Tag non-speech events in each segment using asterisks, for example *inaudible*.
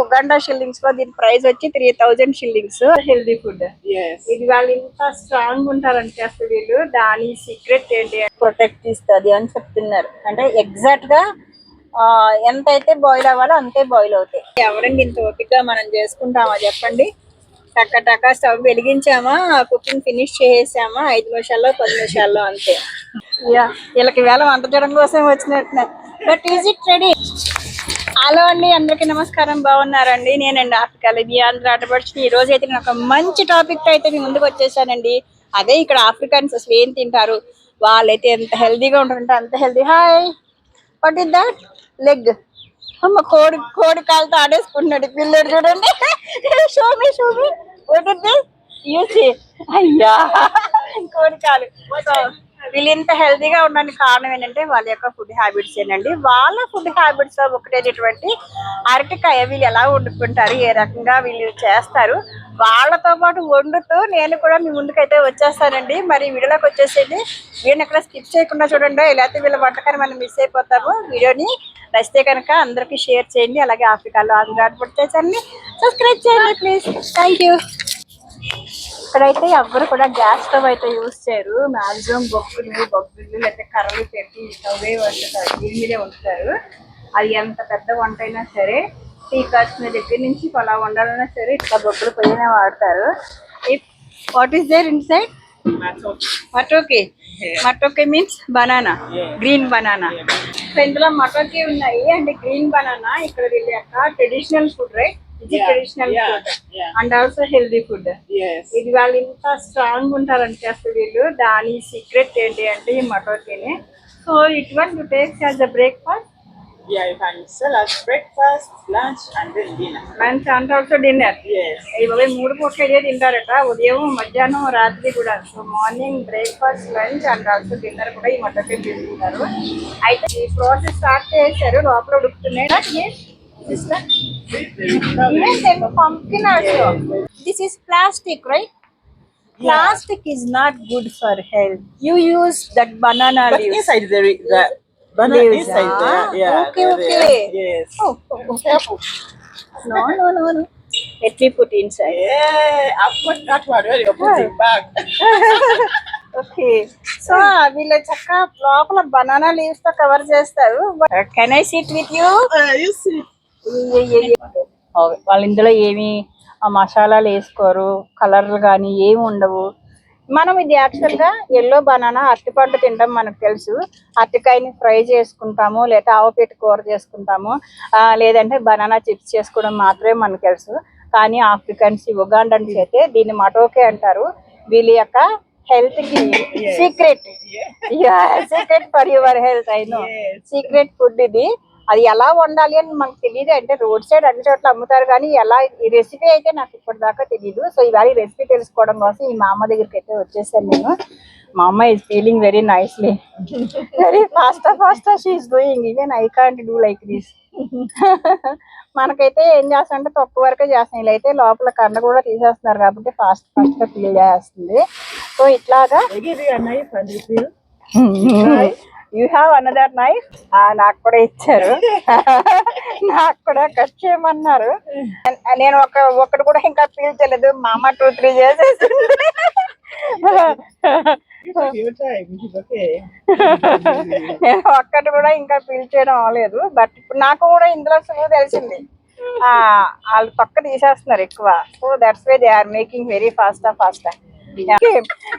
Uganda షిల్లింగ్స్లో దీని price వచ్చి three thousand shillings healthy food Yes. ఇది వాళ్ళు ఇంత స్ట్రాంగ్ ఉంటారంటే అసలు వీళ్ళు దాని సీక్రెట్ ఏంటి? ప్రొటెక్ట్ ఇస్తుంది అని చెప్తున్నారు. అంటే ఎగ్జాక్ట్గా ఆ, ఎంత అయితే బాయిల్ అవ్వాలో అంతే బాయిల్ అవుతాయి. ఎవరండి ఇంత ఓపిక మనం చేసుకుంటామా చెప్పండి. టక్క టక్క స్టవ్ వెలిగించామా కుకింగ్ ఫినిష్ చేసేసామా ఐదు నిమిషాల్లో పది నిమిషాల్లో అంతే. యా వీళ్ళకి వేళ వంట చేయడం కోసం వచ్చినట్టు but is it ready hello అండి అందరికీ నమస్కారం. బాగున్నారండి? నేనండి ఆఫ్రికాలో మీ ఆంధ్ర ఆటపడిచి ఈ రోజు అయితే నేను ఒక మంచి టాపిక్ అయితే మీ ముందుకు వచ్చేసానండి. అదే ఇక్కడ ఆఫ్రికన్స్ అసలు ఏం తింటారు? వాళ్ళైతే ఎంత హెల్దీగా ఉంటారంటే అంత healthy hi what is that leg అమ్మ కోడి కోడి కాలుతో ఆడేసుకుంటున్నాడు పిల్లడు చూడండి. Show me show me what is this you see అయ్యా కోడి కాలు సో వీళ్ళు ఇంత హెల్తీగా ఉండడానికి కారణం ఏంటంటే వాళ్ళ యొక్క ఫుడ్ హ్యాబిట్స్ ఏంటండి. వాళ్ళ ఫుడ్ హ్యాబిట్స్ ఒకటేటటువంటి అరటికాయ వీళ్ళు ఎలా వండుకుంటారు ఏ రకంగా వీళ్ళు చేస్తారు వాళ్ళతో పాటు వండుతూ నేను కూడా మీ ముందుకైతే వచ్చేస్తానండి. మరి వీడియోలోకి వచ్చేసేది వీడియోని ఎక్కడ స్కిప్ చేయకుండా చూడండి. లేకపోతే వీళ్ళ వంటకాన్ని మనం మిస్ అయిపోతాము. వీడియోని నచ్చితే కనుక అందరికీ షేర్ చేయండి. అలాగే ఆఫ్రికాలో ఆంధ్ర పుట్టేసండి సబ్స్క్రైబ్ చేయండి ప్లీజ్. థ్యాంక్ యూ ఇక్కడైతే ఎవ్వరు కూడా గ్యాస్ స్టవ్ అయితే యూజ్ చేయరు. మాక్సిమం బొగ్గులు బొగ్గులు లేకపోతే కర్రలు పెట్టి స్టవ్వే వండుతారు. దీని మీదే వండుతారు. అది ఎంత పెద్ద వంట అయినా సరే టీ కాసిన దగ్గర నుంచి అలా వండాలన్నా సరే ఇట్లా బొగ్గులు పొయ్యినే వాడతారు. What is there inside matoke matoke means banana. Green banana. ఇందులో మటోకే ఉన్నాయి అంటే గ్రీన్ బనానా. ఇక్కడ వీళ్ళ యొక్క ట్రెడిషనల్ ఫుడ్ రైట్? ఇది traditional food. And also healthy food. ఇది వాళ్ళు ఇంత స్ట్రాంగ్ ఉంటారంటే అసలు వీళ్ళు దాని సీక్రెట్ ఏంటి అంటే ఈ మటోకేనే so it want to take as a breakfast Yeah, you can sell as breakfast, lunch, and then dinner. Lunch and also dinner Yes. ఇవి మూడు పూటలు తింటారట. ఉదయం మధ్యాహ్నం రాత్రి కూడా. So morning breakfast lunch and also dinner కూడా ఈ మటకే తీసుకుంటారు అయితే ఈ ప్రాసెస్ స్టార్ట్ చేశారు. లోపల ఉడుకుతున్నాయి. పంపిన్ also this is plastic right plastic is not good for health you use that banana But leaves inside the, re- the banana Leaves, inside ah, there, yeah. okay, they're there. okay. Yes. oh, oh, oh, careful. no no no no let me put inside Yeah, I've got that one where you're putting back. *laughs* Okay so వీళ్ళు చక్క లోపల banana leaves తో cover చేస్తారు can I sit with you Uh, you see. వాళ్ళు ఇందులో ఏమి మసాలాలు వేసుకోరు కలర్లు కానీ ఏమి ఉండవు. మనం ఇది యాక్చువల్గా ఎల్లో బనానా అరటిపండు తినడం మనకు తెలుసు. అరటికాయని ఫ్రై చేసుకుంటాము లేదా ఆవపెట్టి కూర చేసుకుంటాము. లేదంటే బనానా చిప్స్ చేసుకోవడం మాత్రమే మనకు తెలుసు. కానీ ఆఫ్రికన్స్ ఉగాండన్స్ అయితే దీన్ని మటోకే అంటారు. వీళ్ళ యొక్క హెల్త్కి secret. Secret for your health I know. Secret food ఇది. అది ఎలా వండాలి అని మనకు తెలియదు అంటే రోడ్ సైడ్ అన్ని చోట్ల అమ్ముతారు కానీ ఎలా ఈ రెసిపీ అయితే నాకు ఇప్పటిదాకా తెలియదు సో ఇవాళ ఈ రెసిపీ తెలుసుకోవడం కోసం ఈ మా అమ్మ దగ్గరికి అయితే వచ్చేసాను నేను. మా అమ్మ is feeling very nicely very fast fast she is doing even I can't do like this మనకైతే ఏం చేస్తామంటే తక్కువ వరకే చేస్తాం ఇలా అయితే లోపల కండ కూడా తీసేస్తున్నారు కాబట్టి ఫాస్ట్ ఫాస్ట్గా ఫీల్ చేస్తుంది. సో ఇట్లాగా యూ హ్యావ్ అనదర్ నైఫ్ నాకు కూడా ఇచ్చారు. నాకు కూడా కట్ చేయమన్నారు. నేను ఒక ఒకటి కూడా ఇంకా పీల్చలేదు. మా అమ్మ టూ త్రీ చేసేసి నేను ఒక్కటి కూడా ఇంకా పీల్చేయడం అవ్వలేదు. బట్ ఇప్పుడు నాకు కూడా ఇందులో సులువు తెలిసింది. ఆ వాళ్ళు పక్క తీసేస్తున్నారు ఎక్కువ. So that's way they are making very fast fast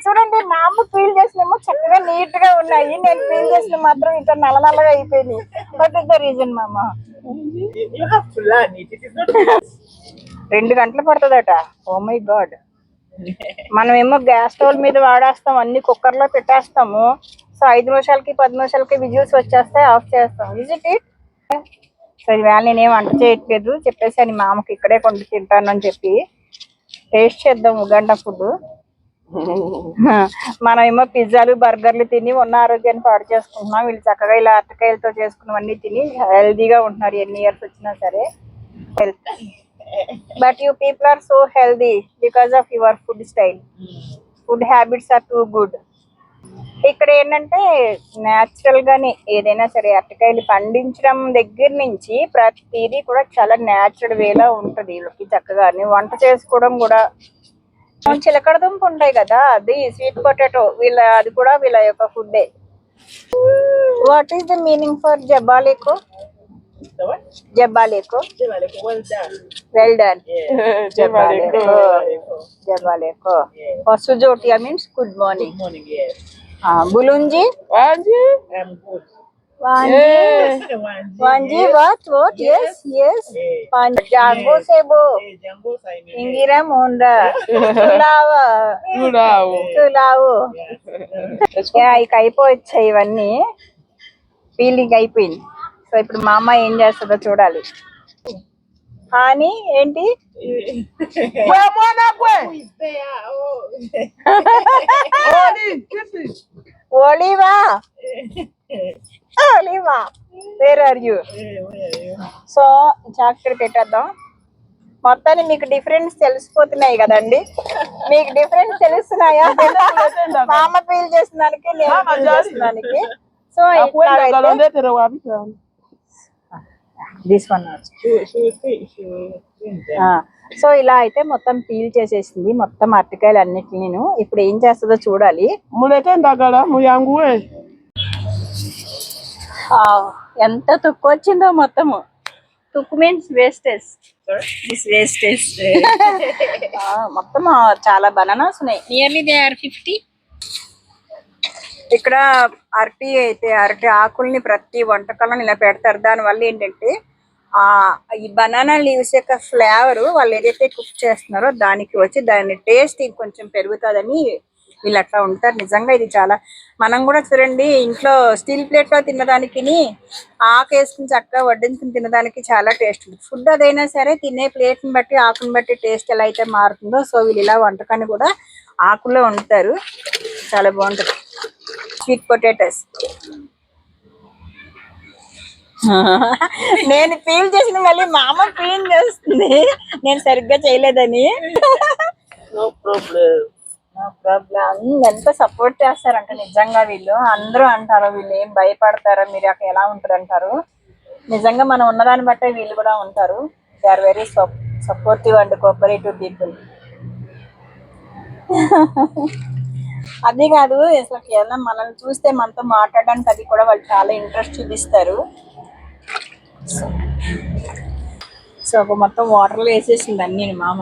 చూడండి మా అమ్మ ఫీల్ చేసినేమో చక్కగా నీట్గా ఉన్నాయి. నేను ఫీల్ చేసిన మాత్రం ఇక్కడ నల్ల నల్లగా అయిపోయింది బట్ ఇస్ ద రీజన్ మామ. రెండు గంటలు పడుతుందట. ఓ మై గాడ్ మనమేమో గ్యాస్ స్టవ్ మీద వాడేస్తాం అన్ని కుక్కర్లో పెట్టేస్తాము. సో ఐదు నిమిషాలకి పది నిమిషాలకి విజిల్స్ వచ్చేస్తాయి ఆఫ్ చేస్తాం. విజిట్ ఇట్ సో ఇవాళ నేనేం వంట చేయట్లేదు. చెప్పేసి మా అమ్మకి ఇక్కడే కొండ తింటాను అని చెప్పి టేస్ట్ చేద్దాం ఉగండ ఫుడ్ *laughs* మనం ఏమో పిజ్జాలు బర్గర్లు తిని ఉన్న ఆరోగ్యాన్ని పాడు చేసుకుంటున్నాం. వీళ్ళు చక్కగా ఇలా అరటికాయలతో చేసుకున్నవన్నీ తిని హెల్దీగా ఉంటున్నారు. ఎన్ని ఇయర్స్ వచ్చినా సరే. Health but you people are so healthy because of your food style food habits are too good ఇక్కడ ఏంటంటే న్యాచురల్ గానే ఏదైనా సరే అరటికాయలు పండించడం దగ్గర నుంచి ప్రతిదీ కూడా చాలా న్యాచురల్ వేలా ఉంటుంది. వీళ్ళకి చక్కగానే వంట చేసుకోవడం కూడా చిలకడ దుంప ఉంటాయి కదా అది స్వీట్ పొటాటో వీళ్ళ అది కూడా వీళ్ళ యొక్క ఫుడ్డే what is the meaning for జబాలికో The what? జబాలికో Jebaleko, well done. Well done Yeah. జబాలికో. జబాలికో వసుజోటియా means good morning Good morning, yes. బులుంజి Wanji? వాంజీ. వాంజీ what what yes. yes. Yeah. జాంగో సేబో. ఇంగిరా Nulawo. తులావు యా, ఇక అయిపోవచ్చాయి ఇవన్నీ. ఫీలింగ్ అయిపోయింది. సో ఇప్పుడు మా అమ్మ ఏం చేస్తుందో చూడాలి. కానీ ఏంటి? *laughs* *laughs* Kwe *laughs* సో జాగ్రత్త పెట్టేద్దాం. మొత్తాన్ని మీకు డిఫరెన్స్ తెలిసిపోతున్నాయి కదండి. మీకు డిఫరెన్స్ తెలుస్తున్నాయా? మామ ఫీల్ చేసిన దానికి దానికి సో సో ఇలా అయితే మొత్తం పీల్ చేసేసింది. మొత్తం అరటికాయలు అన్నిటి నేను. ఇప్పుడు ఏం చేస్తుందో చూడాలి. ముందు అయితే ఆ, ఎంత తుక్కు వచ్చిందో మొత్తము. తుక్కు మీన్స్ వేస్టేజ్? దిస్ వేస్టేజ్ మొత్తం చాలా బనానాస్ ఉన్నాయి. నియర్లీ దే ఆర్ ఫిఫ్టీ ఇక్కడ అరటి అయితే అరటి ఆకుల్ని ప్రతి వంటకాలను ఇలా పెడతారు. దానివల్ల ఏంటంటే ఆ ఈ బనానా లీవ్స్ యొక్క ఫ్లేవర్ వాళ్ళు ఏదైతే కుక్ చేస్తున్నారో దానికి వచ్చి దాని టేస్ట్ కొంచెం పెరుగుతుందని వీళ్ళు అట్లా ఉంటారు. నిజంగా ఇది చాలా మనం కూడా చూడండి ఇంట్లో స్టీల్ ప్లేట్లో తినడానికి ఆకు వేసుకుని చక్కగా వడ్డించుకుని తినడానికి చాలా టేస్ట్ ఉంది ఫుడ్ అదైనా సరే తినే ప్లేట్ని బట్టి ఆకుని బట్టి టేస్ట్ ఎలా అయితే మారుతుందో సో వీళ్ళు ఇలా వంటకాన్ని కూడా ఆకులో వండుతారు. చాలా బాగుంటుంది. Sweet potatoes. *laughs* నేను ఫీల్ చేసిన మళ్ళీ మా అమ్మ పీల్ చేస్తుంది. నేను సరిగ్గా చేయలేదని. నో ప్రాబ్లం ఎంత సపోర్ట్ చేస్తారంట నిజంగా వీళ్ళు. అందరూ అంటారు వీళ్ళు ఏం భయపడతారో మీరు అక్కడ ఎలా ఉంటారు అంటారు. నిజంగా మనం ఉన్నదాన్ని బట్టే వీళ్ళు కూడా ఉంటారు. They are very supportive and cooperative people అది కాదు అసలు ఏదైనా మనల్ని చూస్తే మనతో మాట్లాడడానికి అది కూడా వాళ్ళు చాలా ఇంట్రెస్ట్ చూపిస్తారు. సో ఒక మొత్తం వాటర్లో వేసేసింది అన్ని మామ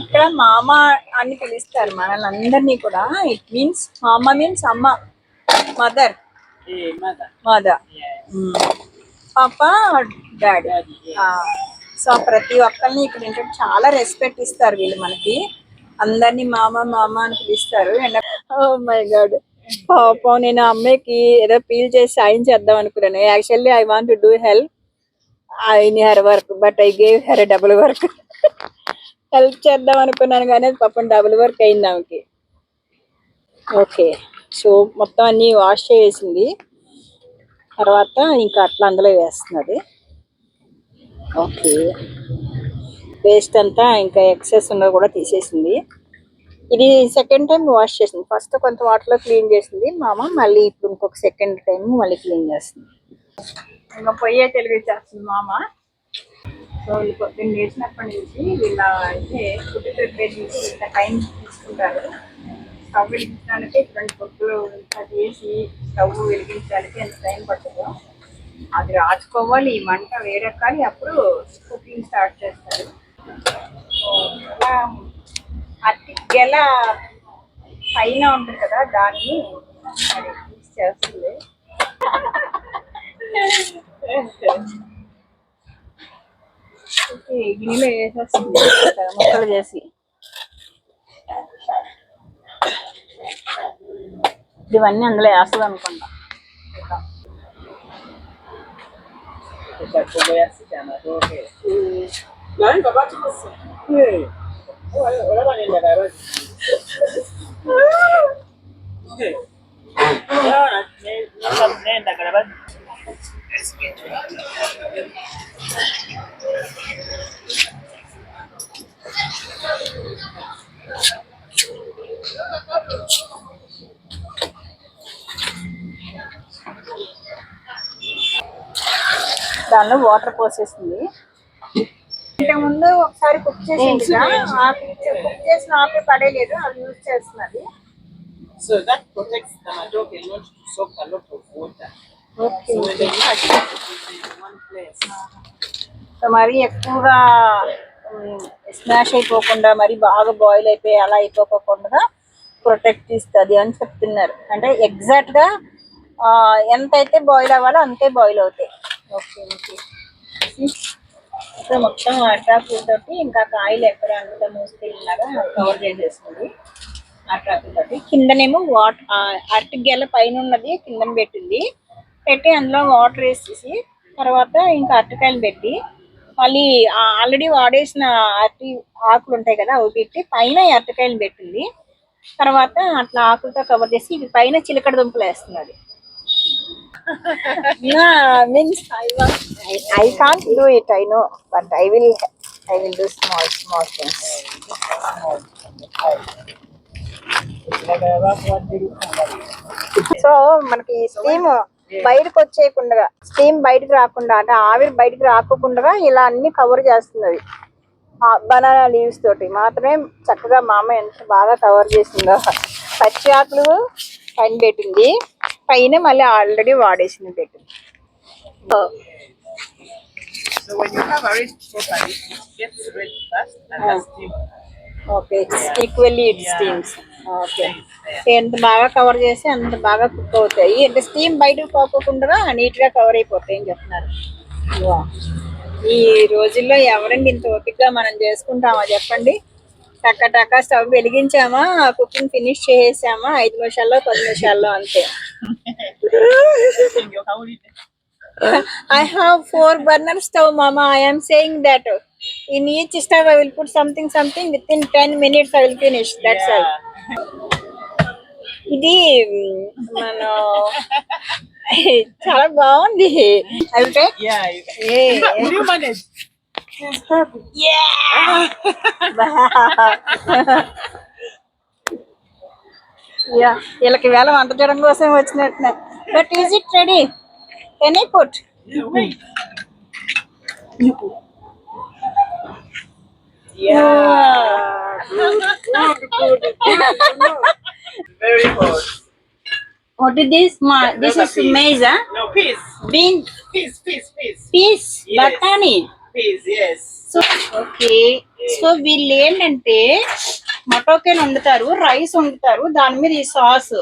ఇక్కడ మామ అని పిలుస్తారు మనల్ని అందరినీ కూడా. ఇట్ మీన్స్ మామ మీన్స్ అమ్మ మదర్. Mother Yeah. పాప డాడీ. సో ప్రతి ఒక్కరిని ఇక్కడ ఏంటంటే చాలా రెస్పెక్ట్ ఇస్తారు వీళ్ళు మనకి. అందరినీ మామ మామ అని పిలుస్తారు. అండ్ ఓ మై గాడ్ పాపం నేను అమ్మాయికి ఏదో ఫీల్ చేసి సాయం చేద్దాం అనుకున్నాను. Actually I want do help in her work but I gave her double work help చేద్దాం అనుకున్నాను కానీ అది పాపం డబుల్ వర్క్ అయింది ఆమెకి. ఓకే సో మొత్తం అన్ని వాష్ చేసింది తర్వాత ఇంకా అట్లా అందులో వేస్తున్నది. ఓకే. వేస్ట్ అంతా ఇంకా ఎక్సెస్ ఉన్నది కూడా తీసేసింది. ఇది సెకండ్ టైం వాష్ చేసింది. ఫస్ట్ కొంత వాటర్లో క్లీన్ చేసింది. మామ మళ్ళీ ఇప్పుడు ఇంకొక సెకండ్ టైం మళ్ళీ క్లీన్ చేస్తుంది. ఇంకా పొయ్యే తెలివి చేస్తుంది మామ. సో వీళ్ళు పొద్దున్న లేచినప్పటి నుంచి వీళ్ళ అయితే ఫుడ్ ప్రిపేర్ చేసి ఇంత టైం తీసుకుంటారు. స్టవ్ వెలిగించడానికి ఇటువంటి పొద్దులు ఇంత చేసి స్టవ్ వెలిగించడానికి ఎంత టైం పడుతుందో అది రాచుకోవాలి. ఈ మంట వేడెక్కాలి అప్పుడు కుకింగ్ స్టార్ట్ చేస్తారు. సో అలా అతి గెల పైన ఉంటుంది కదా దాన్ని యూస్ చేస్తుంది. ముక్కలు చేసి ఇవన్నీ అందులో వేస్తుంది అనుకుంటా Esa como ya se llama, okay. Water పోసేసింది. ఇంతకు ముందు ఒకసారి కుక్ చేసింది కుక్ చేసిన ఆపి పడేయలేదు అది యూజ్ చేస్తున్నది. ఓకే. సో మరి ఎక్కువగా స్మాష్ అయిపోకుండా మరి బాగా బాయిల్ అయిపోయి అలా అయిపోకుండా ప్రొటెక్ట్ ఇస్తుంది అని చెప్తున్నారు. అంటే ఎగ్జాక్ట్గా ఆ, ఎంత అయితే బాయిల్ అవ్వాలో అంతే బాయిల్ అవుతాయి. ఓకే ఓకే సో మొత్తం అట్రాక్టివ్ తోటి ఇంకా కాయలు ఎక్కడ అంత మూసుకెళ్ళినాగా కవర్ చేసేసింది అట్రాక్టివ్ తోటి కిందనేమో వాట్ అరటి గెల పైన ఉన్నది కిందన పెట్టింది. పెట్టి అందులో వాటర్ వేసేసి తర్వాత ఇంకా అరటికాయలు పెట్టి మళ్ళీ ఆల్రెడీ వాడేసిన అరటి ఆకులు ఉంటాయి కదా అవి పెట్టి పైన అరటికాయలు పెట్టింది. తర్వాత అట్లా ఆకులతో కవర్ చేసి ఇవి పైన చిలకడ దుంపలు వేస్తున్నది. Means I can't do it I know but I will I will do small small things so మనకి స్టీమ్ బయటకు వచ్చేయకుండా స్టీమ్ బయటకు రాకుండా అంటే ఆవిరి బయటకు రాకుండా ఇలా అన్ని కవర్ చేస్తున్నది బనానా లీవ్స్ తోటి మాత్రమే చక్కగా మా అమ్మ ఎంత బాగా కవర్ చేసిందో. పచ్చి ఆకులు పని పెట్టింది పైన మళ్ళీ ఆల్రెడీ వాడేసింది steam. Okay equally it steams okay ఎంత బాగా కవర్ చేసి అంత బాగా కుక్ అవుతాయి. అంటే స్టీమ్ బయటకు పోకుండా నీట్గా కవర్ అయిపోతాయి అని చెప్తున్నారు. ఈ రోజుల్లో ఎవరండి ఇంత ఓపికగా మనం చేసుకుంటామా చెప్పండి. టక్కటక్క స్టవ్ వెలిగించామా కుకింగ్ ఫినిష్ చేసేసామా ఐదు నిమిషాల్లో పది నిమిషాల్లో అంతే. I have four burner stove మామా I saying that in each stove I will put something something within ten minutes I will finish that's all ఇది మన చాలా బాగుంది. అంటే *laughs* Yeah. you- A Will you manage? *laughs* Yeah వీళ్ళకి వేళ వంట చేయడం కోసం వచ్చినట్టునే but is it ready can I put Yeah, wait. Yeah. Very hot. What is this మా this is maize No, peas. Bean Peas, peas, peas. Peas Yes. బఠానీ Peas, yes. So Okay so వీళ్ళు ఏంటంటే మటోకెన్ వండుతారు rice వండుతారు దాని మీద ఈ sauce.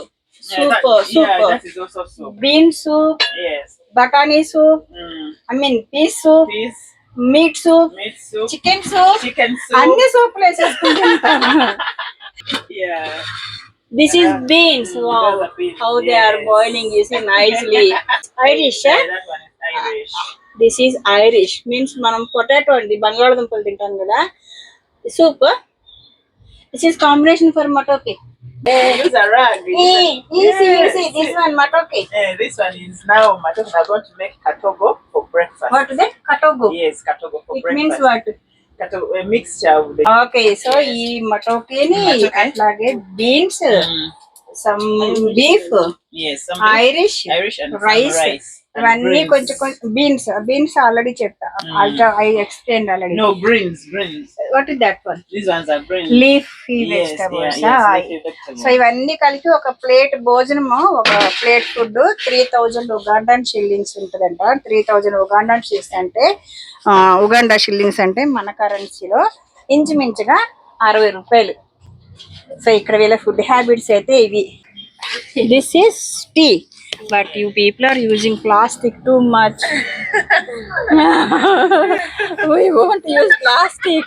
Soup soup. Bean soup Yes. బఠానీ soup. I mean peas soup meat soup chicken soup chicken soup. అన్ని సూప్లు వేసేసుకుంటారు Yeah. This is beans how they are. Boiling is nicely Irish Yeah, that one is Irish. This is Irish means మనం potato అండి బంగాళదుంపలు తింటాం కదా soup this is combination for matoke Use a rag. Easy easy this one matoke Eh, this one is now Madam are going to make katogo for breakfast. What that katogo Yes, katogo for it means breakfast. What Katogo, a mixture of the okay so ఈ మటోకిని Matoke. అట్లాగే beans Mm, some beef yes, some Irish Irish and some rice rice. ఇవన్నీ. కొంచెం కొంచెం beans beans ఆల్రెady చెప్పా I explain already No greens, greens. What is that one are greens. Leafy vegetables. So ఇవన్నీ కలిపి ఒక ప్లేట్ భోజనము ఒక plate food three thousand Ugandan shillings ఉంటుందంట త్రీ థౌజండ్ ఉగాండాన్ షిల్లింగ్స్ అంటే ఆ, ఉగాండా షిల్లింగ్స్ అంటే మన కరెన్సీలో ఇంచుమించుగా అరవై రూపాయలు సో ఇక్కడ వీళ్ళ ఫుడ్ హ్యాబిట్స్ అయితే ఇవి this is tea but you people are using plastic too much *laughs* we won't use plastic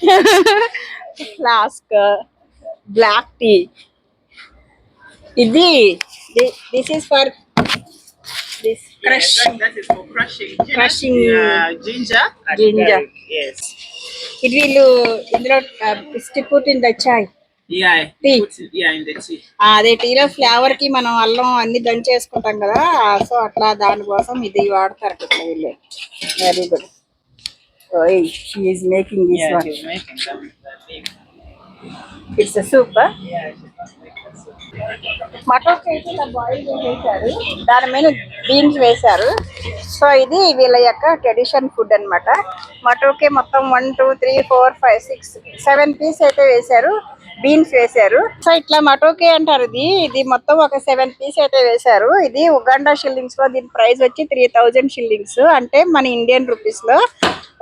*laughs* flask uh, black tea Idi, this is for this crush. Yeah, that, that is for crushing. Ginger, crushing uh, uh, ginger. Ginger. Yes. It will. Uh, Indra, uh, put in the chai. అదే టీలో ఫ్లేవర్కి మనం అల్లం అన్ని దంచేసుకుంటాం కదా so అట్లా దానికోసం ఇది వాడతారు ఇక్కడ వీళ్ళు. Very good making this one. It's soup. Mutton ఇలా బాయిల్ చేసేసారు దాని మీద బీన్స్ వేశారు. సో ఇది వీళ్ళ యొక్క ట్రెడిషన్ ఫుడ్ అన్నమాట. మటోకే మొత్తం one two three four five six seven piece అయితే వేశారు. బీన్స్ వేశారు. సో ఇట్లా మటోకే అంటారు ఇది. ఇది మొత్తం ఒక సెవెన్ పీస్ అయితే వేశారు. ఇది ఉగాండా షిల్లింగ్స్లో దీని ప్రైస్ వచ్చి త్రీ థౌజండ్ షిల్లింగ్స్. అంటే మన ఇండియన్ రూపీస్లో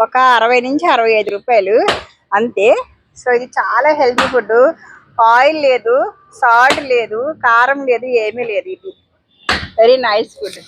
ఒక అరవై నుంచి అరవై ఐదు రూపాయలు. అంతే. సో ఇది చాలా హెల్తీ ఫుడ్. ఆయిల్ లేదు సాల్ట్ లేదు కారం లేదు ఏమీ లేదు ఇది. Very nice food